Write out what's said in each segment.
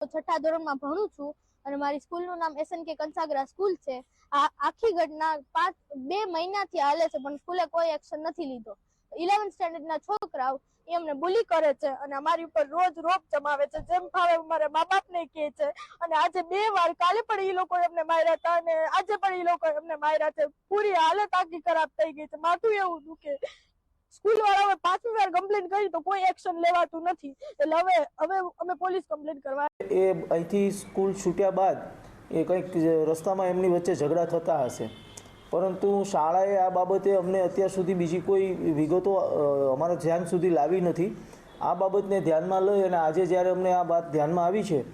છઠ્ઠા ધોરણમાં ભણું છું અને મારી સ્કૂલનું નામ એસએનકે કંસાગરા સ્કૂલ છે. આ આખી ઘટના પાંચ, બે મહિનાથી હાલે છે, પણ સ્કૂલે કોઈ એક્શન નથી લીધો. ઇલેવન્થ સ્ટેન્ડર્ડના છોકરાઓ એ અમને બુલી કરે છે અને અમારી ઉપર રોજ રોપ જમાવે છે. જેમ ભાવે અમારા મા બાપને કહે છે. અને આજે બે વાર કાલે પણ એ લોકો એમને માર્યા હતા અને આજે પણ એ લોકો એમને માર્યા છે. પૂરી હાલત આખી ખરાબ થઈ ગઈ છે. માથું એવું દુખે. સ્કૂલ વાળાઓએ પાંચમી વાર કમ્પ્લેન કરી તો કોઈ એક્શન લેવાતું નથી. એટલે હવે હવે અમે પોલીસ કમ્પ્લેન કરવા એ અહીંથી સ્કૂલ છૂટ્યા બાદ એ કંઈક રસ્તામાં એમની વચ્ચે ઝઘડા થતા હશે. પરંતુ શાળાએ આ બાબતે અમને અત્યાર સુધી બીજી કોઈ વિગતો અમારા ધ્યાન સુધી લાવી નથી. આ બાબતને ધ્યાનમાં લઈ અને આજે જ્યારે અમને આ વાત ધ્યાનમાં આવી છે,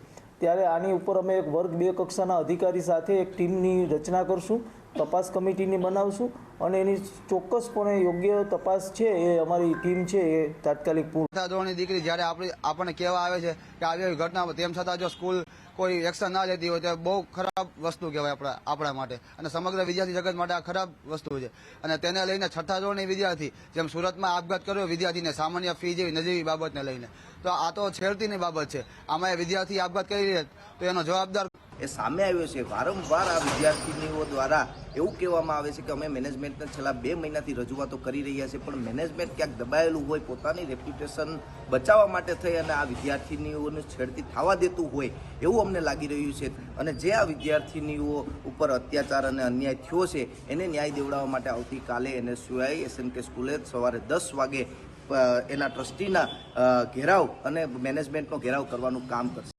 ત્યારે આની ઉપર અમે એક વર્ગ બે કક્ષાના અધિકારી સાથે એક ટીમની રચના કરશું. તપાસ કમિટીની બનાવશું અને એની ચોક્કસપણે યોગ્ય તપાસ છે એ અમારી ટીમ છે એ તાત્કાલિક પૂર્ણ ધોરણની દીકરી જ્યારે આપણી આપણને કહેવા આવે છે કે આવી આવી ઘટના તેમ છતાં જો સ્કૂલ કોઈ એક્શન ના લેતી હોય તો બહુ ખરાબ વસ્તુ કહેવાય આપણા આપણા માટે. અને સમગ્ર વિદ્યાર્થી જગત માટે આ ખરાબ વસ્તુ છે. અને તેને લઈને છઠ્ઠા ધોરણની વિદ્યાર્થી જેમ સુરતમાં આપઘાત કર્યો વિદ્યાર્થીને સામાન્ય ફી જેવી નજીવી બાબતને લઈને. તો આ તો છેડતીની બાબત છે. આમાં એ વિદ્યાર્થી આપઘાત કરી રહ્યા તો એનો જવાબદાર એ સામે આવ્યો છે. વારંવાર આ વિદ્યાર્થીનીઓ દ્વારા એવું કહેવામાં આવે છે કે અમે મેનેજમેન્ટને છેલ્લા બે મહિનાથી રજૂઆતો કરી રહ્યા છીએ, પણ મેનેજમેન્ટ ક્યાંક દબાયેલું હોય, પોતાની રેપ્યુટેશન બચાવવા માટે થઈ અને આ વિદ્યાર્થીનીઓને છેડતી થવા દેતું હોય એવું અમને લાગી રહ્યું છે. અને જે આ વિદ્યાર્થીનીઓ ઉપર અત્યાચાર અને અન્યાય થયો છે, એને ન્યાય દેવડાવવા માટે આવતીકાલે એને સિવાય એસએનકે સ્કૂલે સવારે દસ વાગે એના ટ્રસ્ટીના ઘેરાવ અને મેનેજમેન્ટનો ઘેરાવ કરવાનું કામ કરશે.